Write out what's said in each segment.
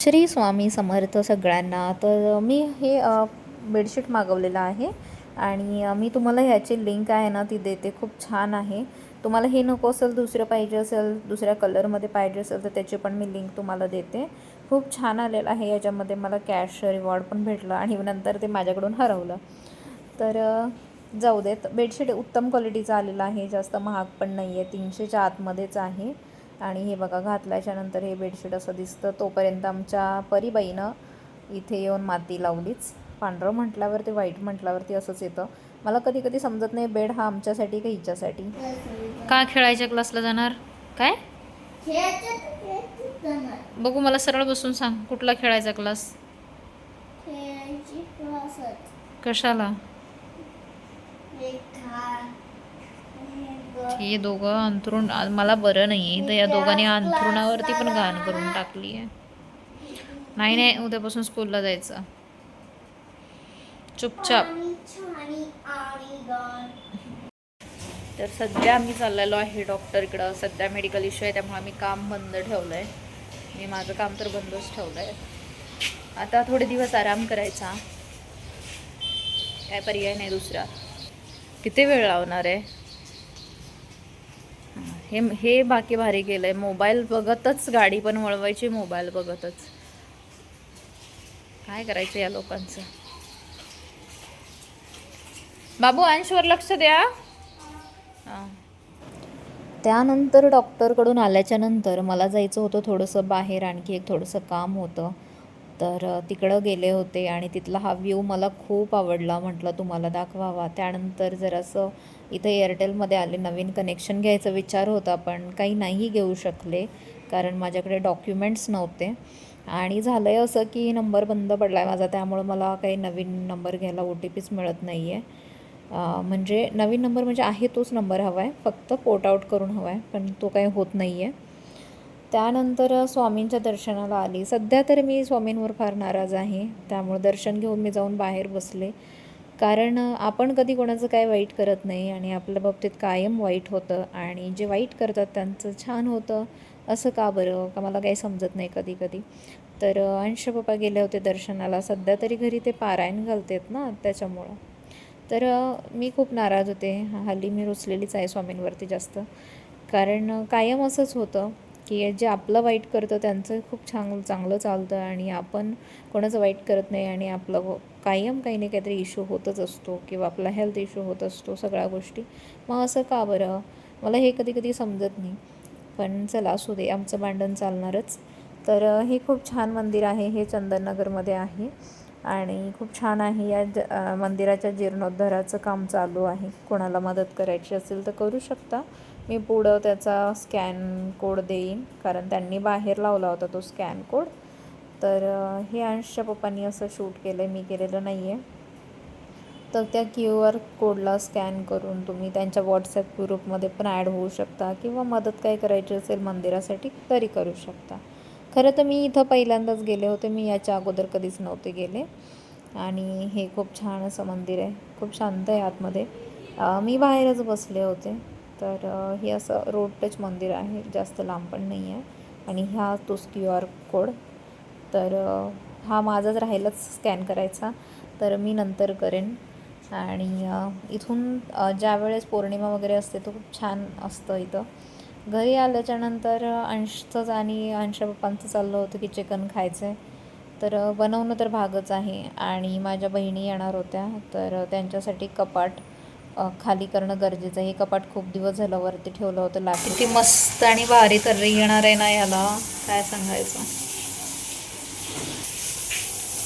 श्री स्वामी समर्थ सगळ्यांना. तर मी हे बेडशीट मागवलेलं आहे आणि मी तुम्हाला ह्याची लिंक आहे ना ती देते. खूप छान आहे. तुम्हाला हे नको असेल दुसरं पाहिजे असेल दुसऱ्या कलरमध्ये पाहिजे असेल तर त्याची पण मी लिंक तुम्हाला देते. खूप छान आलेलं आहे. याच्यामध्ये मला कॅश रिवॉर्ड पण भेटलं आणि नंतर ते माझ्याकडून हरवलं. तर जाऊ देत. बेडशीट उत्तम क्वालिटीचं आलेलं आहे. जास्त महाग पण नाही आहे तीनशेच्या आतमध्येच आहे. आणि हे बघा घातल्याच्या नंतर हे बेडशीट असं दिसतं. तोपर्यंत आमच्या परीबाईनं इथे येऊन माती लावलीच. पांढरं म्हटल्यावरती व्हाईट म्हटल्यावरती असंच येतं. मला कधी कधी समजत नाही बेड हा आमच्यासाठी का हिच्यासाठी? का खेळायच्या क्लासला जाणार? काय? बघू मला सरळ बसून सांग कुठला खेळायचा क्लास कशाला? हे दोघं अंथरूण मला बरं नाही आहे तर या दोघांनी अंथरुणावरती पण घाण करून टाकली आहे नाही नाही उद्यापासून स्कूलला जायचं. चुपचाप. तर सध्या आम्ही चाललेलो आहे डॉक्टरकडं सध्या मेडिकल इश्यू आहे त्यामुळे आम्ही काम बंद ठेवलं आहे मी माझं काम तर बंदच ठेवलं आहे आता थोडे दिवस आराम करायचा. काय पर्याय नाही दुसरा. किती वेळ लावणार आहे? हे हे बाकी भारी केलं आहे मोबाईल बघतच गाडी पण वळवायची मोबाईल बघतच. काय करायचं या लोकांचं? बाबू अंशवर लक्ष द्या. हां. त्यानंतर डॉक्टरकडून आल्याच्यानंतर मला जायचं होतं थोडंसं बाहेर आणखी एक थोडंसं काम होतं. तर तिकडं गेले होते आणि तिथला हा व्ह्यू मला खूप आवडला म्हटलं तुम्हाला दाखवावा. त्यानंतर जरासं इथे एअरटेलमध्ये आले नवीन कनेक्शन घ्यायचा विचार होता पण काही नाही घेऊ शकले कारण माझ्याकडे डॉक्युमेंट्स नव्हते. आणि झालं आहे असं की नंबर बंद पडला आहे माझा त्यामुळं मला काही नवीन नंबर घ्यायला ओ टी पीच मिळत नाही आहे म्हणजे नवीन नंबर म्हणजे आहे तोच नंबर हवा आहे फक्त पोर्ट आउट करून हवा आहे पण तो काही होत नाही आहे त्यानंतर स्वामींच्या दर्शनाला आली. सध्या तर मी स्वामींवर फार नाराज आहे. त्यामुळे दर्शन घेऊन मी जाऊन बाहेर बसले. कारण आपण कधी कोणाचं काय वाईट करत नाही आणि आपल्या बाबतीत कायम वाईट होतं आणि जे वाईट करतात त्यांचं छान होतं असं का बरं? का मला काही समजत नाही कधी कधी. तर अंश पप्पा गेले होते दर्शनाला. सध्या तरी घरी ते पारायण घालतेत ना त्याच्यामुळं. तर मी खूप नाराज होते. हल्ली मी रुचलेलीच आहे स्वामींवरती जास्त. कारण कायम असंच होतं. की जे आपलं वाईट करतं त्यांचं खूप छान चांगलं चालतं आणि आपण कोणाचं वाईट करत नाही आणि आपलं व- कायम काही नाही काहीतरी इश्यू होतच असतो किंवा आपला हेल्थ इश्यू होत असतो सगळ्या गोष्टी. मग असं का बरं? मला हे कधी कधी समजत नाही. पण चला असू दे आमचं भांडण चालणारच. तर हे खूप छान मंदिर आहे हे चंदननगरमध्ये आहे. आणि खूप छान आहे या ज मंदिराच्या जीर्णोद्धाराचं काम चालू आहे. कोणाला मदत करायची असेल तर करू शकता. मी पुढं त्याचा स्कॅन कोड देईन कारण त्यांनी बाहेर लावला होता तो स्कॅन कोड. तर हे अंशच्या पप्पांनी असं शूट केलं आहे मी केलेलं नाही आहे तर त्या क्यू आर कोडला स्कॅन करून तुम्ही त्यांच्या व्हॉट्सॲप ग्रुपमध्ये पण ॲड होऊ शकता किंवा मदत काय करायची असेल मंदिरासाठी तरी करू शकता. खरं तर मी इथं पहिल्यांदाच गेले होते मी याच्या अगोदर कधीच नव्हते गेले. आणि हे खूप छान असं मंदिर आहे खूप शांत आहे आतमध्ये. मी बाहेरच बसले होते. तर हे असं रोड टच मंदिर आहे जास्त लांब पण नाही आहे आणि ह्या तोच क्यू आर कोड तर हा माझाच राहिलाच स्कॅन करायचा. तर मी नंतर करेन. आणि इथून ज्यावेळेस पौर्णिमा वगैरे असते तो खूप छान असतं इथं. घरी आल्याच्यानंतर अंशचंच आणि अंश पप्पांचं चाललं होतं की चिकन खायचं आहे तर बनवणं तर भागच आहे. आणि माझ्या बहिणी येणार होत्या. तर त्यांच्यासाठी कपाट खाली करणं गरजेचं आहे. हे कपाट खूप दिवस झालं वरती ठेवलं होतं लाकडी किती मस्त आणि भारी तर्री येणार आहे ना याला? काय सांगायचं?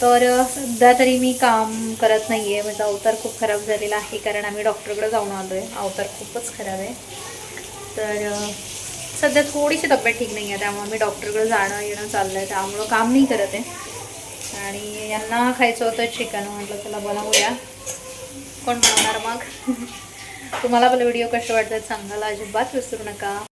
तर सध्या तरी मी काम करत नाही आहे माझा अवतार खूप खराब झालेला आहे कारण आम्ही डॉक्टरकडे जाऊन आलो आहे अवतार खूपच खराब आहे. तर सध्या थोडीशी तब्येत ठीक नाही आहे त्यामुळे मी डॉक्टरकडे जाणं येणं चाललं आहे त्यामुळं काम नाही करत आहे. आणि यांना खायचं होतं चिकन. म्हटलं चला बनवूया. कोण बनवणार मग? तुम्हाला मला व्हिडिओ कसे वाटतात सांगायला अजिबात विसरू नका.